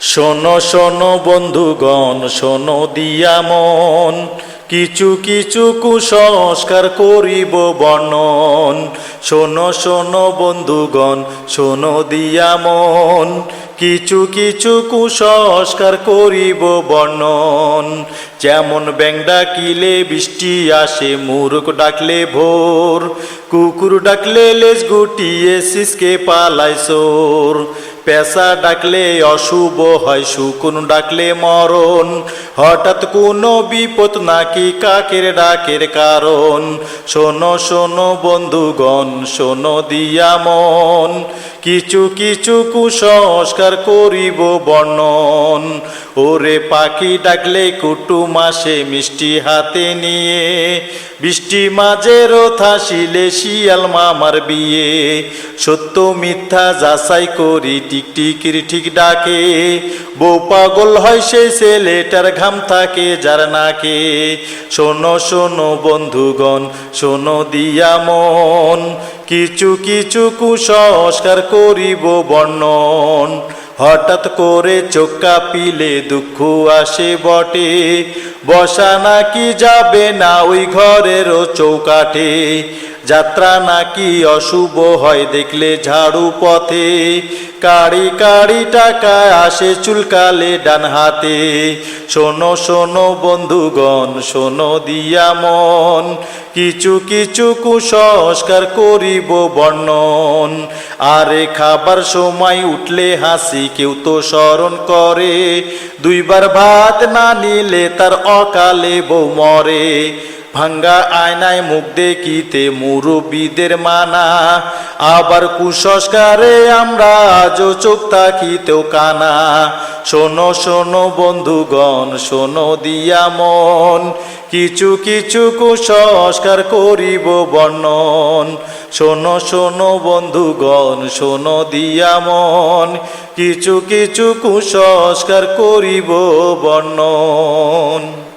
শোনো শোনো বন্ধুগণ, শোনো দিয়া মন। কিছু কিছু কুসংস্কার করিব বর্ণন। শোনো শোনো বন্ধুগণ, শোনো দিয়া মন। কিছু কিছু কুসংস্কার করিব বর্ণন। যেমন ব্যাং ডাকিলে বৃষ্টি আসে মূর্খ ডাকলে ভোর। কুকুর ডাকলে লেজ গুটিয়ে, সিসকে পালায় সোর পেশা ডাকলে অশুভ হয়, শুকুন ডাকলে মরণ। হঠাৎ কোনো বিপদ নাকি কাকের ডাকের কারণ? শোনো শোনো বন্ধুগণ, শোনো দিয়া মন। কিছু কিছু কুসংস্কার করিব বর্ণন। ওরে পাখি ডাকলে কুটুম আসে মিষ্টি হাতে নিয়ে, বৃষ্টি মাঝের থাসিলে শিয়াল মামার বিয়ে। সত্য মিথ্যা যাচাই করি টিকটিকির ঠিক ডাকে। বউ পাগল হয় সেই ছেলেটার ঘাম থাকে যার নাকে। শোনো শোনো বন্ধুগণ, শোনো দিয়া মন। কিছু কিছু কুসংস্কার করিব বর্ণন। হঠাৎ করে চোখ পিলে দুঃখ আসে বটে। বসা নাকি যাবে না ওই ঘরেরও চৌকাঠে। যাত্রা নাকি অশুভ হয় দেখলে ঝাড়ু পথে। কাড়ি কাড়ি টাকা আসে চুলকালে ডান হাতে। শোনো শোনো বন্ধুগণ, শোনো দিয়া মন। কিছু কিছু কুসংস্কার করিব বর্ণন। আরে খাবার সময় উঠলে হাসি কেউ তো স্মরণ করে। দুইবার ভাত না নিলে তার অকালে বউ মরে। ভাঙ্গা আয়নায় মুখ দেখিতে মুরব্বীদের মানা। আবার কুসংস্কারে আমরা আজও চোখ তাকিতেও কানা। শোনো শোনো বন্ধুগণ, শোনো দিয়া মন। কিছু কিছু কুসংস্কার করিব বর্ণন। শোনো শোনো বন্ধুগণ, শোনো দিয়া মন। কিছু কিছু কুসংস্কার করিব বর্ণন।